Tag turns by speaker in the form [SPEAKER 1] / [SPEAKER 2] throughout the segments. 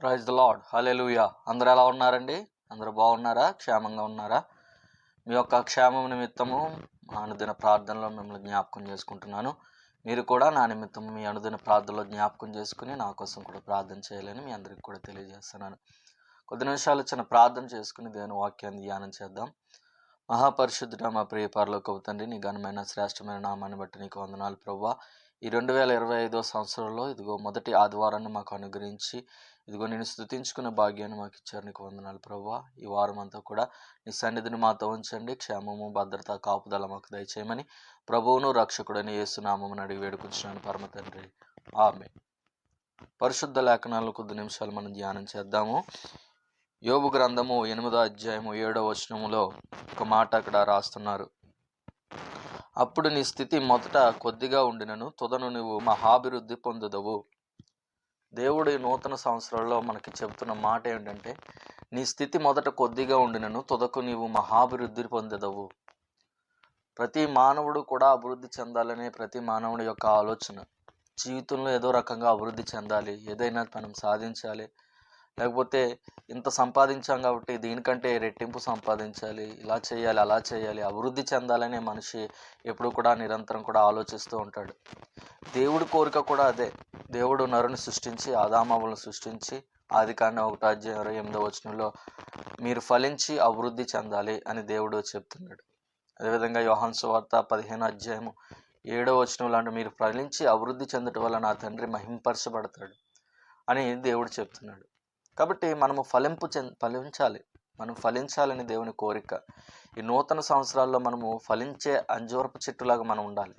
[SPEAKER 1] Praise the lord hallelujah అందరూ ఎలా ఉన్నారండి? అందరూ బాగున్నారా? క్షేమంగా ఉన్నారా? మీ యొక్క క్షేమం నిమిత్తము మా అనుదిన ప్రార్థనలో మిమ్మల్ని జ్ఞాపకం చేసుకుంటున్నాను. మీరు కూడా నా నిమిత్తం మీ అనుదిన ప్రార్థనలో జ్ఞాపకం చేసుకుని నా కోసం కూడా ప్రార్థన చేయాలని మీ అందరికి కూడా తెలియజేస్తున్నాను. కొద్ది నిమిషాలు చిన్న ప్రార్థన చేసుకుని దేవుని వాక్యాన్ని ధ్యానం చేద్దాం. మహాపరిశుద్ధుడ మా ప్రియ తండ్రి నీ ఘనమైన శ్రేష్టమైన నామాన్ని బట్టి నీకు వందనాలు ప్రభా. ఈ రెండు వేల ఇరవై ఐదో సంవత్సరంలో ఇదిగో మొదటి ఆదివారాన్ని మాకు అనుగ్రహించి ఇదిగో నేను స్థుతించుకునే భాగ్యాన్ని మాకు ఇచ్చారు నీకు వందనాలు. ప్రభా ఈ వారం అంతా కూడా నీ సన్నిధిని మాతో ఉంచండి. క్షేమము భద్రత కాపుదల మాకు దయచేయమని ప్రభువును రక్షకుడని యేసునామని అడిగి వేడుకుంటున్నాను పరమ తండ్రి. ఆమె పరిశుద్ధ లేఖనాలు కొద్ది నిమిషాలు మనం ధ్యానం చేద్దాము. యోబు గ్రంథము ఎనిమిదో అధ్యాయము ఏడో వచనములో ఒక మాట అక్కడ రాస్తున్నారు. అప్పుడు నీ స్థితి మొదట కొద్దిగా ఉండినను తుదను నువ్వు మహాభివృద్ధి పొందుదవు. దేవుడు ఈ నూతన సంవత్సరంలో మనకి చెబుతున్న మాట ఏంటంటే నీ స్థితి మొదట కొద్దిగా ఉండినను తుదకు నీవు మహాభివృద్ధి పొందదవు. ప్రతి మానవుడు కూడా అభివృద్ధి చెందాలనే ప్రతి మానవుడి యొక్క ఆలోచన. జీవితంలో ఏదో రకంగా అభివృద్ధి చెందాలి ఏదైనా మనం సాధించాలి లేకపోతే ఇంత సంపాదించాం కాబట్టి దీనికంటే రెట్టింపు సంపాదించాలి ఇలా చేయాలి అలా చేయాలి అభివృద్ధి చెందాలనే మనిషి ఎప్పుడు కూడా నిరంతరం కూడా ఆలోచిస్తూ ఉంటాడు. దేవుడి కోరిక కూడా అదే. దేవుడు నరుని సృష్టించి ఆదామావులను సృష్టించి ఆది కాండ ఒకటో అధ్యాయం ఇరవై ఎనిమిదో వచనంలో మీరు ఫలించి అభివృద్ధి చెందాలి అని దేవుడు చెప్తున్నాడు. అదేవిధంగా యోహాన్ సువార్త పదిహేను అధ్యాయము ఏడో వచనంలో అంటే మీరు ఫలించి అభివృద్ధి చెందటం వల్ల నా తండ్రి మహింపరచబడతాడు అని దేవుడు చెప్తున్నాడు. కాబట్టి మనము ఫలింపు చెంద ఫలించాలి. మనం ఫలించాలని దేవుని కోరిక. ఈ నూతన సంవత్సరాల్లో మనము ఫలించే అంజూరపు చెట్టులాగా మనం ఉండాలి.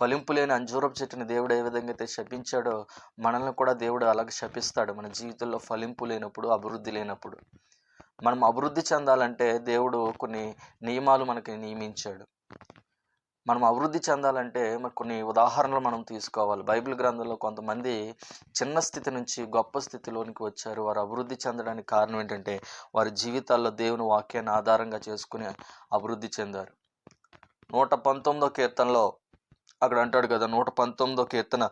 [SPEAKER 1] ఫలింపు లేని అంజూరపు చెట్టుని దేవుడు ఏ విధంగా అయితే శపించాడో మనల్ని కూడా దేవుడు అలాగే శపిస్తాడు. మన జీవితంలో ఫలింపు లేనప్పుడు అభివృద్ధి లేనప్పుడు. మనం అభివృద్ధి చెందాలంటే దేవుడు కొన్ని నియమాలు మనకి నియమించాడు. మనం అభివృద్ధి చెందాలంటే మరి కొన్ని ఉదాహరణలు మనం తీసుకోవాలి. బైబిల్ గ్రంథంలో కొంతమంది చిన్న స్థితి నుంచి గొప్ప స్థితిలోనికి వచ్చారు. వారు అభివృద్ధి చెందడానికి కారణం ఏంటంటే వారి జీవితాల్లో దేవుని వాక్యాన్ని ఆధారంగా చేసుకుని అభివృద్ధి చెందారు. నూట పంతొమ్మిదో కీర్తనలో అక్కడ అంటాడు కదా నూట పంతొమ్మిదో కీర్తన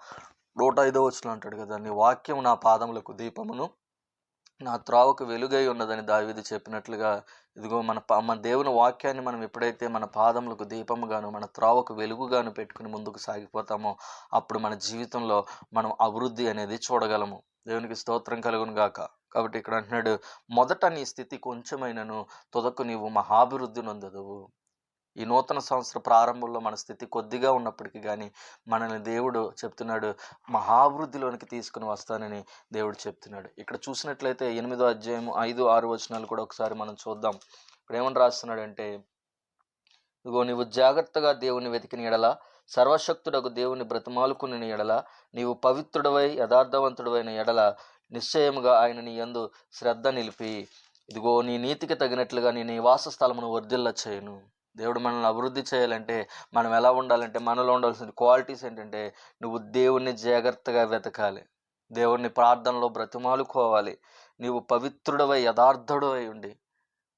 [SPEAKER 1] నూట ఐదో వచ్చిన అంటాడు కదా నీ వాక్యం నా పాదములకు దీపమును నా త్రావకు వెలుగై ఉన్నదని దావిది చెప్పినట్లుగా ఇదిగో మన పా మన దేవుని వాక్యాన్ని మనం ఎప్పుడైతే మన పాదములకు దీపముగాను మన త్రావకు వెలుగుగాను పెట్టుకుని ముందుకు సాగిపోతామో అప్పుడు మన జీవితంలో మనం అభివృద్ధి అనేది చూడగలము. దేవునికి స్తోత్రం కలుగును గాక. కాబట్టి ఇక్కడ అంటున్నాడు మొదట నీ స్థితి కొంచెమైనను తుదకు నీవు మహాభివృద్ధి నొందదువు. ఈ నూతన సంవత్సర ప్రారంభంలో మన స్థితి కొద్దిగా ఉన్నప్పటికీ కానీ మనల్ని దేవుడు చెప్తున్నాడు మహాభివృద్ధిలోనికి తీసుకుని వస్తానని దేవుడు చెప్తున్నాడు. ఇక్కడ చూసినట్లయితే ఎనిమిదో అధ్యాయం ఐదు ఆరు వచనాలు కూడా ఒకసారి మనం చూద్దాం. ఇప్పుడు ఏమని రాస్తున్నాడంటే ఇదిగో నీవు జాగ్రత్తగా దేవుని వెతికిన ఎడల సర్వశక్తుడకు దేవుని బ్రతిమాలుకుని ఎడల నీవు పవిత్రుడవై యథార్థవంతుడవైన ఎడల నిశ్చయముగా ఆయన నీ యందు శ్రద్ధ నిలిపి ఇదిగో నీ నీతికి తగినట్లుగా నీ నివాస స్థలమును వర్ధిల్ల చేయను దేవుడు మనల్ని అభివృద్ధి చేయాలంటే మనం ఎలా ఉండాలంటే మనలో ఉండాల్సిన క్వాలిటీస్ ఏంటంటే నువ్వు దేవుణ్ణి జాగ్రత్తగా వెతకాలి. దేవుణ్ణి ప్రార్థనలో బ్రతిమాలుకోవాలి. నీవు పవిత్రుడవై యథార్థుడవై ఉండి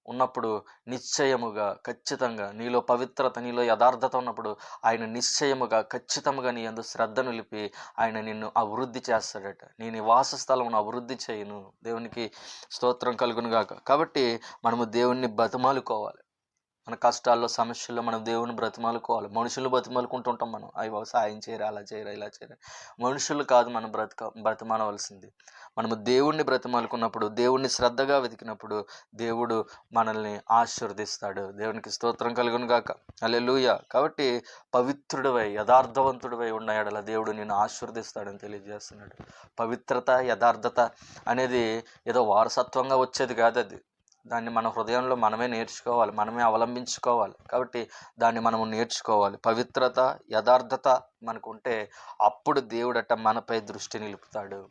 [SPEAKER 1] ఉన్నప్పుడు నిశ్చయముగా ఖచ్చితంగా నీలో పవిత్రత నీలో యథార్థత ఉన్నప్పుడు ఆయన నిశ్చయముగా ఖచ్చితంగా నీ అందు శ్రద్ధ నిలిపి ఆయన నిన్ను అభివృద్ధి చేస్తాడట. నీ నివాస స్థలమును అభివృద్ధి చేయను. దేవునికి స్తోత్రం కలుగును గాక కాబట్టి మనము దేవుణ్ణి బతిమాలుకోవాలి మన కష్టాల్లో సమస్యల్లో మనం దేవుని బ్రతిమాలుకోవాలి. మనుషులు బ్రతిమాలుకుంటుంటాం మనం. అవి సాయం చేయరా అలా చేయరా ఇలా చేయరా. మనుషులు కాదు మనం బ్రతక బ్రతిమాలవలసింది మనము దేవుణ్ణి బ్రతిమాలుకున్నప్పుడు దేవుణ్ణి శ్రద్ధగా వెతికినప్పుడు దేవుడు మనల్ని ఆశీర్వదిస్తాడు. దేవునికి స్తోత్రం కలుగును గాక. అలెలుయ కాబట్టి పవిత్రుడివై యథార్థవంతుడివై ఉన్నాయడల దేవుడు నేను ఆశీర్వదిస్తాడని తెలియజేస్తున్నాడు. పవిత్రత యథార్థత అనేది ఏదో వారసత్వంగా వచ్చేది కాదు అది దాన్ని మన హృదయంలో మనమే నేర్చుకోవాలి మనమే అవలంబించుకోవాలి. కాబట్టి దాన్ని మనము నేర్చుకోవాలి. పవిత్రత యథార్థత మనకు ఉంటే అప్పుడు దేవుడట మనపై దృష్టి నిలుపుతాడు.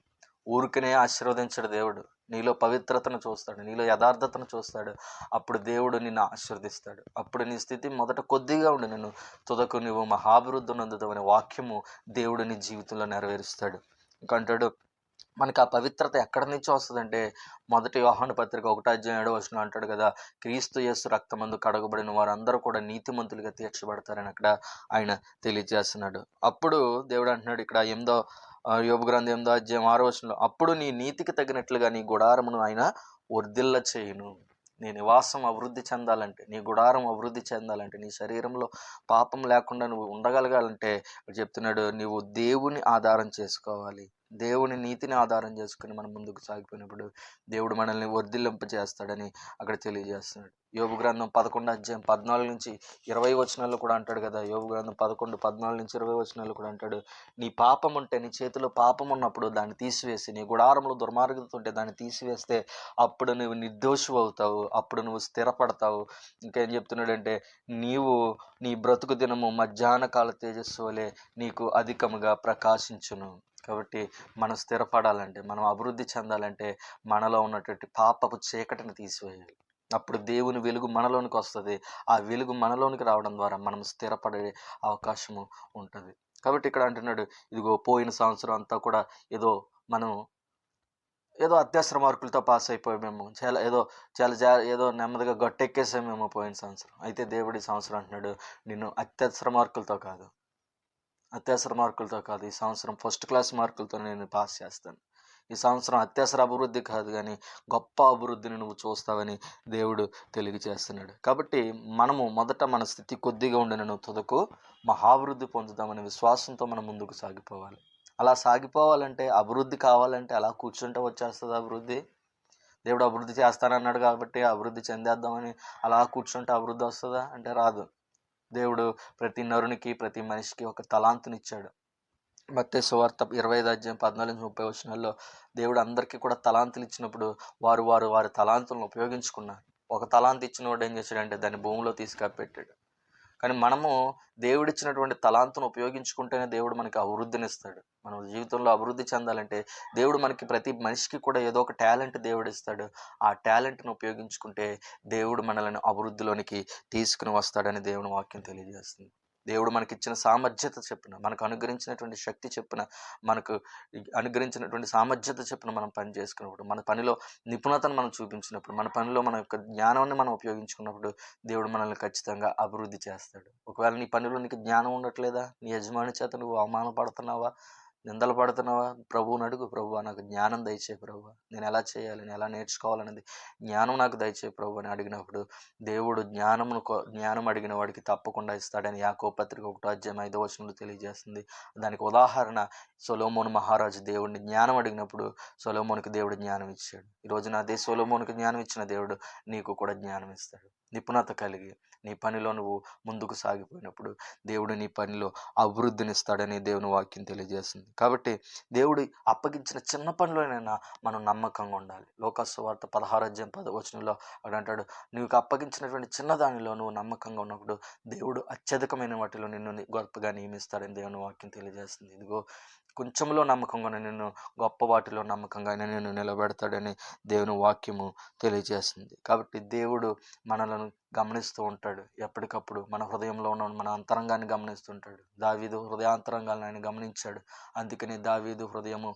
[SPEAKER 1] ఊరికనే ఆశీర్వదించడు దేవుడు. నీలో పవిత్రతను చూస్తాడు నీలో యథార్థతను చూస్తాడు. అప్పుడు దేవుడు నిన్ను ఆశీర్వదిస్తాడు. అప్పుడు నీ స్థితి మొదట కొద్దిగా ఉండి. నిన్ను తుదకు నువ్వు మహాభివృద్ధి నందుతావు అనే వాక్యము దేవుడు నీ జీవితంలో నెరవేరుస్తాడు. ఇంకంటాడు మనకి ఆ పవిత్రత ఎక్కడి నుంచి వస్తుందంటే మొదటి యోహాను పత్రిక ఒకటో అధ్యాయం ఏడో వచ్చిన అంటాడు కదా క్రీస్తు యేసు రక్తమందు కడగబడిన వారందరూ కూడా నీతిమంతులుగా తీర్చబడతారని అక్కడ ఆయన తెలియజేస్తున్నాడు. అప్పుడు దేవుడు అంటున్నాడు ఇక్కడ ఎనిమిదో యోగ గ్రంథం ఎనిమిదో అధ్యాయం ఆరో వచనంలో అప్పుడు నీ నీతికి తగినట్లుగా నీ గుడారమును ఆయన వర్ధిల్ల చేయును. నీ నివాసం అభివృద్ధి చెందాలంటే నీ గుడారం అభివృద్ధి చెందాలంటే నీ శరీరంలో పాపం లేకుండా నువ్వు ఉండగలగాలంటే చెప్తున్నాడు నీవు దేవుని ఆధారం చేసుకోవాలి. దేవుని నీతిని ఆధారం చేసుకుని మనం ముందుకు సాగిపోయినప్పుడు దేవుడు మనల్ని వర్ధిల్లింప చేస్తాడని అక్కడ తెలియజేస్తున్నాడు. యోగు గ్రంథం పదకొండు అధ్యాయం పద్నాలుగు నుంచి ఇరవై వచనాల్లో కూడా అంటాడు కదా. యోగు గ్రంథం పదకొండు పద్నాలుగు నుంచి ఇరవై వచనాల్లో కూడా అంటాడు నీ పాపం ఉంటే నీ చేతిలో పాపం ఉన్నప్పుడు దాన్ని తీసివేసి నీ గుడారంలో దుర్మార్గత ఉంటే దాన్ని తీసివేస్తే అప్పుడు నువ్వు నిర్దోషి అవుతావు అప్పుడు నువ్వు స్థిరపడతావు. ఇంకేం చెప్తున్నాడంటే నీవు నీ బ్రతుకు దినము మధ్యాహ్న కాల తేజస్సు వలె నీకు అధికముగా ప్రకాశించును. కాబట్టి మనం స్థిరపడాలంటే మనం అభివృద్ధి చెందాలంటే మనలో ఉన్నటువంటి పాపపు చీకటిని తీసివేయాలి. అప్పుడు దేవుని వెలుగు మనలోనికి వస్తుంది. ఆ వెలుగు మనలోనికి రావడం ద్వారా మనం స్థిరపడే అవకాశము ఉంటుంది. కాబట్టి ఇక్కడ అంటున్నాడు ఇదిగో పోయిన సంవత్సరం అంతా కూడా ఏదో మనం ఏదో అత్యవసర మార్కులతో పాస్ అయిపోయామేమో. చాలా ఏదో చాలా జా ఏదో నెమ్మదిగా గట్టెక్కేసామేమో పోయిన సంవత్సరం. అయితే దేవుడి సంవత్సరం అంటున్నాడు నిన్ను అత్యవసర మార్కులతో కాదు అత్యవసర మార్కులతో కాదు ఈ సంవత్సరం ఫస్ట్ క్లాస్ మార్కులతో నేను పాస్ చేస్తాను. ఈ సంవత్సరం అత్యవసర అభివృద్ధి కాదు కానీ గొప్ప అభివృద్ధిని నువ్వు చూస్తావని దేవుడు తెలియజేస్తున్నాడు. కాబట్టి మనము మొదట మన స్థితి కొద్దిగా ఉండిన తుదకు మహాభివృద్ధి పొందుదామనే విశ్వాసంతో మనం ముందుకు సాగిపోవాలి. అలా సాగిపోవాలంటే అభివృద్ధి కావాలంటే అలా కూర్చుంటే వచ్చేస్తుంది అభివృద్ధి. దేవుడు అభివృద్ధి చేస్తానన్నాడు కాబట్టి అభివృద్ధి చెందేద్దామని అలా కూర్చుంటే అభివృద్ధి వస్తుందా? అంటే రాదు. దేవుడు ప్రతి నరునికి ప్రతి మనిషికి ఒక తలాంతునిచ్చాడు. మత్తే సువార్త ఇరవై ఐదు అధ్యాయం పద్నాలుగు నుంచి ముప్పై వచ్చినాల్లో దేవుడు అందరికీ కూడా తలాంతులు ఇచ్చినప్పుడు వారు వారు వారి తలాంతులను ఉపయోగించుకున్నారు. ఒక తలాంతి ఇచ్చిన వాడు ఏం చేశాడంటే దాన్ని భూమిలో తీసుకెళ్ళిపెట్టాడు కానీ మనము దేవుడిచ్చినటువంటి తలాంతును ఉపయోగించుకుంటేనే దేవుడు మనకి అభివృద్ధిని ఇస్తాడు. మనం జీవితంలో అభివృద్ధి చెందాలంటే దేవుడు మనకి ప్రతి మనిషికి కూడా ఏదో ఒక టాలెంట్ దేవుడు ఇస్తాడు ఆ టాలెంట్ను ఉపయోగించుకుంటే దేవుడు మనల్ని అభివృద్ధిలోనికి తీసుకుని వస్తాడని దేవుని వాక్యం తెలియజేస్తుంది. దేవుడు మనకి ఇచ్చిన సామర్థ్యత చెప్పిన మనకు అనుగ్రహించినటువంటి శక్తి చెప్పిన మనకు అనుగ్రహించినటువంటి సామర్థ్యత చెప్పిన మనం పని చేసుకున్నప్పుడు మన పనిలో నిపుణతను మనం చూపించినప్పుడు మన పనిలో మన యొక్క జ్ఞానాన్ని మనం ఉపయోగించుకున్నప్పుడు దేవుడు మనల్ని ఖచ్చితంగా అభివృద్ధి చేస్తాడు. ఒకవేళ నీ పనిలో నీకు జ్ఞానం ఉండట్లేదా? నీ యజమాని చేత నువ్వు అవమానపడుతున్నావా? నిందలు పడుతున్నావా? ప్రభువుని అడుగు. ప్రభు నాకు జ్ఞానం దయచే ప్రభు నేను ఎలా చేయాలి? నేను ఎలా నేర్చుకోవాలనేది జ్ఞానం నాకు దయచే ప్రభు అని అడిగినప్పుడు దేవుడు జ్ఞానమును జ్ఞానం అడిగిన వాడికి తప్పకుండా ఇస్తాడని యాకో పత్రిక ఒకటో అధ్యాయం ఐదో వచనంలో తెలియజేస్తుంది. దానికి ఉదాహరణ సొలోమోను మహారాజు దేవుడిని జ్ఞానం అడిగినప్పుడు సొలోమోనికి దేవుడు జ్ఞానం ఇచ్చాడు. ఈరోజు నా అదే సొలోమోనికి జ్ఞానం ఇచ్చిన దేవుడు నీకు కూడా జ్ఞానం ఇస్తాడు. నిపుణత కలిగి నీ పనిలో నువ్వు ముందుకు సాగిపోయినప్పుడు దేవుడు నీ పనిలో అభివృద్ధినిస్తాడని దేవుని వాక్యం తెలియజేస్తుంది. కాబట్టి దేవుడు అప్పగించిన చిన్న పనిలోనైనా మనం నమ్మకంగా ఉండాలి. లోకస్సు వార్త పదహారు పదవచనంలో అక్కడ అంటాడు నీకు అప్పగించినటువంటి చిన్న దానిలో నువ్వు నమ్మకంగా ఉన్నప్పుడు దేవుడు అత్యధికమైన వాటిలో నిన్ను గొప్పగా నియమిస్తాడని దేవుని వాక్యం తెలియజేస్తుంది. ఇదిగో కొంచెంలో నమ్మకంగా నేను గొప్ప వాటిలో నమ్మకంగా నేను నిలబెడతాడని దేవుని వాక్యము తెలియజేస్తుంది. కాబట్టి దేవుడు మనలను గమనిస్తూ ఉంటాడు. ఎప్పటికప్పుడు మన హృదయంలో ఉన్న మన అంతరంగాన్ని గమనిస్తుంటాడు. దావీదు హృదయాంతరంగాన్ని ఆయన గమనించాడు. అందుకని దావీదు హృదయము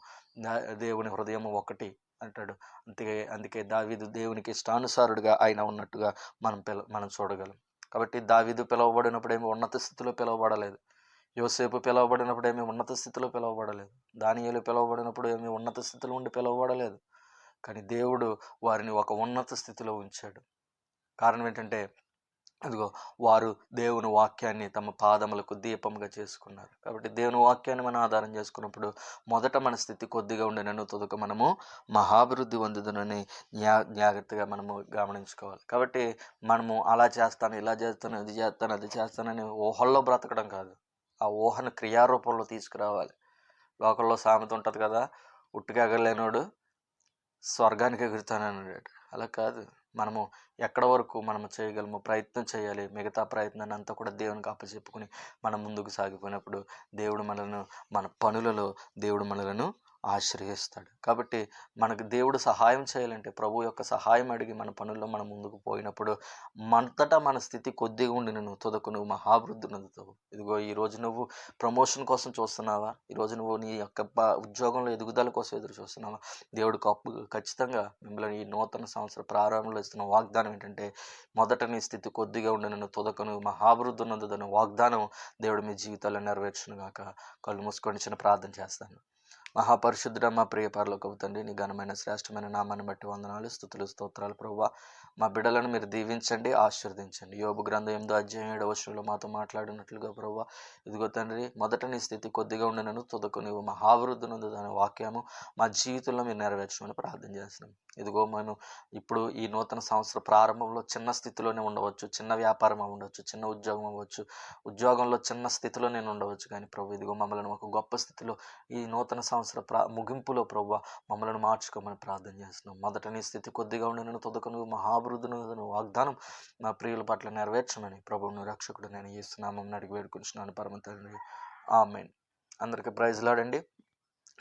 [SPEAKER 1] దేవుని హృదయము ఒకటి అంటాడు. అందుకే అందుకే దావీదు దేవునికి ఇష్టానుసారుడిగా ఆయన ఉన్నట్టుగా మనం పిల మనం చూడగలం. కాబట్టి దావీదు పిలువబడినప్పుడు ఏమి ఉన్నత స్థితిలో పిలువబడలేదు. యోసేపు పిలువబడినప్పుడు ఏమి ఉన్నత స్థితిలో పిలువబడలేదు. దానియలు పిలువబడినప్పుడు ఏమి ఉన్నత స్థితిలో ఉండి పిలువబడలేదు. కానీ దేవుడు వారిని ఒక ఉన్నత స్థితిలో ఉంచాడు. కారణం ఏంటంటే అదిగో వారు దేవుని వాక్యాన్ని తమ పాదములకు దీపంగా చేసుకున్నారు. కాబట్టి దేవుని వాక్యాన్ని మనం ఆధారం చేసుకున్నప్పుడు మొదట మన స్థితి కొద్దిగా ఉండే నన్ను తొదక మనము మహాభివృద్ధి పొందుదనని జ్ఞా జాగ్రత్తగా మనము గమనించుకోవాలి. కాబట్టి మనము అలా చేస్తాను ఇలా చేస్తాను ఇది చేస్తాను అది చేస్తానని ఊహల్లో బ్రతకడం కాదు. ఆ ఊహను క్రియారూపంలో తీసుకురావాలి. లోకల్లో సామెత ఉంటుంది కదా ఉట్టుగా ఎగరలేనోడు స్వర్గానికి ఎగురుతానని అన్నాడు అలా కాదు. మనము ఎక్కడ వరకు మనము చేయగలము ప్రయత్నం చేయాలి. మిగతా ప్రయత్నాన్ని అంతా కూడా దేవునికి అప్పచెప్పుకుని మనం ముందుకు సాగిపోయినప్పుడు దేవుడు మనలను మన పనులలో దేవుడు మనలను ఆశ్రయిస్తాడు. కాబట్టి మనకు దేవుడు సహాయం చేయాలంటే ప్రభు యొక్క సహాయం అడిగి మన పనుల్లో మనం ముందుకు పోయినప్పుడు మంతటా మన స్థితి కొద్దిగా ఉండి నువ్వు తుదకు నువ్వు మహాభివృద్ధి నందుతావు ఇదిగో ఈ రోజు నువ్వు ప్రమోషన్ కోసం చూస్తున్నావా? ఈరోజు నువ్వు నీ యొక్క ఉద్యోగంలో ఎదుగుదల కోసం ఎదురు చూస్తున్నావా? దేవుడు కప్పు ఖచ్చితంగా మిమ్మల్ని ఈ నూతన సంవత్సర ప్రారంభంలో ఇస్తున్న వాగ్దానం ఏంటంటే మొదట నీ స్థితి కొద్దిగా ఉండి నన్ను తుదకు నువ్వు మహాభివృద్ధి నందుదన్న వాగ్దానం దేవుడు మీ జీవితాల్లో నెరవేర్చును గాక. కళ్ళు మూసుకొని చిన్న ప్రార్థన చేస్తాను. మహాపరిశుద్ధుడ మా ప్రియ పరలోకపు తండ్రి నీ ఘనమైన శ్రేష్టమైన నామాన్ని బట్టి వందనాలు స్థుతులు స్తోత్రాలు ప్రభావ. మా బిడ్డలను మీరు దీవించండి ఆశీర్వదించండి. యోగు గ్రంథం ఎనిమిదో అధ్యాయం ఏడవ వచనంలో మాతో మాట్లాడినట్లుగా ప్రభు ఇదిగో తండ్రి మొదట నీ స్థితి కొద్దిగా ఉండినను తుదకు నీవు మహావృద్ధి నందుదనే వాక్యము మా జీవితంలో మీరు నెరవేర్చమని ప్రార్థన చేస్తున్నాం. ఇదిగో మేము ఇప్పుడు ఈ నూతన సంవత్సర ప్రారంభంలో చిన్న స్థితిలోనే ఉండవచ్చు చిన్న వ్యాపారం ఉండవచ్చు చిన్న ఉద్యోగం అవ్వచ్చు ఉద్యోగంలో చిన్న స్థితిలో నేను ఉండవచ్చు. కానీ ప్రభు ఇదిగో మమ్మల్ని ఒక గొప్ప స్థితిలో ఈ నూతన సంవత్సరం ప్రా ముగింపులో ప్రభు మమ్మల్ని మార్చుకోమని ప్రార్థన చేస్తున్నాం. మొదట నీ స్థితి కొద్దిగా ఉండి నేను తొదకను మహాభివృద్ధిని వాగ్దానం నా ప్రియుల పట్ల నెరవేర్చమని ప్రభువును రక్షకుడు నేను ఇస్తున్నామని అడిగి వేడుకుంటున్నాను పరమ తండ్రి. ఆమెన్. అందరికీ ప్రైజ్ లాడండి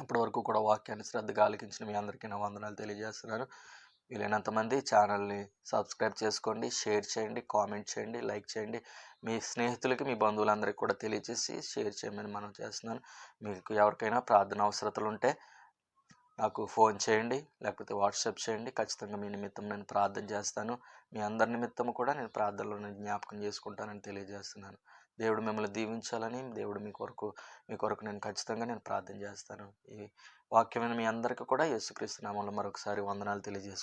[SPEAKER 1] ఇప్పటి వరకు కూడా వాక్యాన్ని శ్రద్ధగా ఆలకించిన మీ అందరికీ నా వందనాలు తెలియజేస్తున్నాను. వీలైనంతమంది ఛానల్ని సబ్స్క్రైబ్ చేసుకోండి షేర్ చేయండి కామెంట్ చేయండి లైక్ చేయండి. మీ స్నేహితులకి మీ బంధువులందరికీ కూడా తెలియజేసి షేర్ చేయమని మనం చేస్తున్నాను. మీకు ఎవరికైనా ప్రార్థన అవసరతలు ఉంటే నాకు ఫోన్ చేయండి లేకపోతే వాట్సాప్ చేయండి. ఖచ్చితంగా మీ నిమిత్తం నేను ప్రార్థన చేస్తాను. మీ అందరి నిమిత్తం కూడా నేను ప్రార్థనలో నేను జ్ఞాపకం చేసుకుంటానని తెలియజేస్తున్నాను. దేవుడు మిమ్మల్ని దీవించాలని దేవుడు మీ కొరకు మీ కొరకు నేను ఖచ్చితంగా నేను ప్రార్థన చేస్తాను. ఈ వాక్యమైన మీ అందరికీ కూడా యేసుక్రీస్తు నామంలో మరొకసారి వందనాలు తెలియజేసుకుంటాను